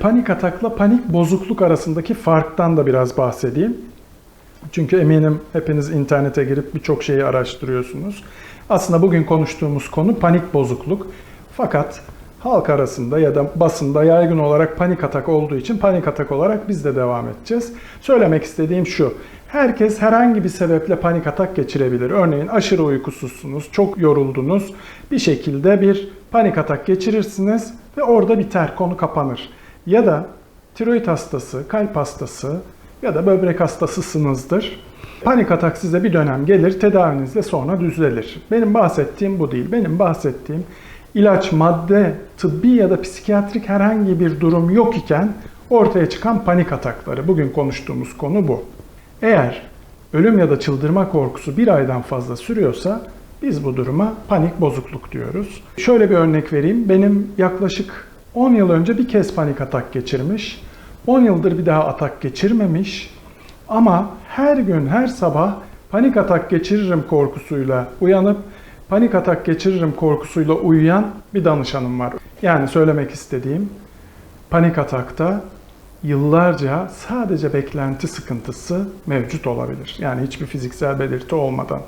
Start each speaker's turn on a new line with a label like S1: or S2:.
S1: Panik atakla panik bozukluk arasındaki farktan da biraz bahsedeyim. Çünkü eminim hepiniz internete girip birçok şeyi araştırıyorsunuz. Aslında bugün konuştuğumuz konu panik bozukluk. Fakat halk arasında ya da basında yaygın olarak panik atak olduğu için panik atak olarak biz de devam edeceğiz. Söylemek istediğim şu. Herkes herhangi bir sebeple panik atak geçirebilir. Örneğin aşırı uykusuzsunuz, çok yoruldunuz. Bir şekilde bir panik atak geçirirsiniz ve orada biter, konu kapanır. Ya da tiroid hastası, kalp hastası ya da böbrek hastasısınızdır. Panik atak size bir dönem gelir, tedavinizle sonra düzelir. Benim bahsettiğim bu değil. Benim bahsettiğim ilaç, madde, tıbbi ya da psikiyatrik herhangi bir durum yok iken ortaya çıkan panik atakları. Bugün konuştuğumuz konu bu. Eğer ölüm ya da çıldırma korkusu bir aydan fazla sürüyorsa biz bu duruma panik bozukluk diyoruz. Şöyle bir örnek vereyim. Benim yaklaşık 10 yıl önce bir kez panik atak geçirmiş. 10 yıldır bir daha atak geçirmemiş. Ama her gün her sabah panik atak geçiririm korkusuyla uyanıp panik atak geçiririm korkusuyla uyuyan bir danışanım var. Yani söylemek istediğim panik atakta yıllarca sadece beklenti sıkıntısı mevcut olabilir. Yani hiçbir fiziksel belirti olmadan.